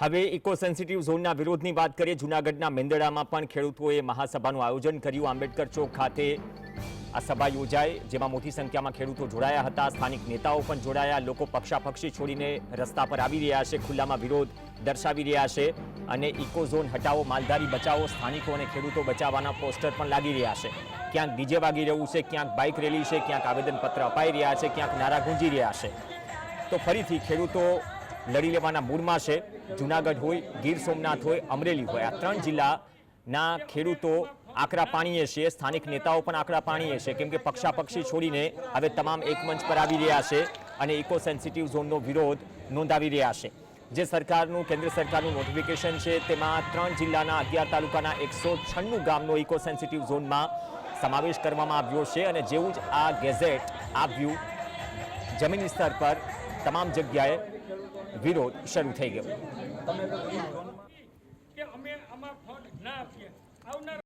હવે eco sensitive ઝોનના વિરોધની વાત કરીએ, જૂનાગઢના મેંદડામાં પણ ખેડૂતોએ મહાસભાનું આયોજન કર્યું. આંબેડકર ચોક ખાતે આ સભા યોજાઈ, જેમાં મોટી સંખ્યામાં ખેડૂતો જોડાયા હતા. સ્થાનિક નેતાઓ પણ જોડાયા. લોકો પક્ષાપક્ષી છોડીને રસ્તા પર આવી રહ્યા છે. ખુલ્લામાં વિરોધ દર્શાવી રહ્યા છે અને ઇકો ઝોન હટાવો, માલધારી બચાવો, સ્થાનિકો અને ખેડૂતો બચાવવાના પોસ્ટર પણ લાગી રહ્યા છે. ક્યાંક ડીજે વાગી રહ્યું છે, ક્યાંક બાઇક રેલી છે, ક્યાંક આવેદનપત્ર અપાઈ રહ્યા છે, ક્યાંક નારા ગુંજી રહ્યા છે. તો ફરીથી ખેડૂતો લડી લેવાના મૂડમાં છે. જુનાગઢ હોય, ગીર સોમનાથ હોય, અમરેલી હોય. આ ત્રણ જિલ્લાના ખેડૂતો આકરા પાણીએ છે. સ્થાનિક નેતાઓ પણ આકરા પાણીએ છે. કેમ કે પક્ષાપક્ષી છોડીને હવે તમામ એક મંચ પર આવી રહ્યા છે અને ઇકો સેન્સિટિવ ઝોનનો વિરોધ નોંધાવી રહ્યા છે. જે સરકારનું, કેન્દ્ર સરકારનું નોટિફિકેશન છે, તેમાં ત્રણ જિલ્લાના અગિયાર તાલુકાના એકસો છન્નું ગામનો ઇકો સેન્સિટિવ ઝોનમાં સમાવેશ કરવામાં આવ્યો છે અને જેવું જ આ ગેઝેટ આવ્યું જમીન સ્તર પર તમામ જગ્યાએ વિરોધ શરૂ થઈ ગયો.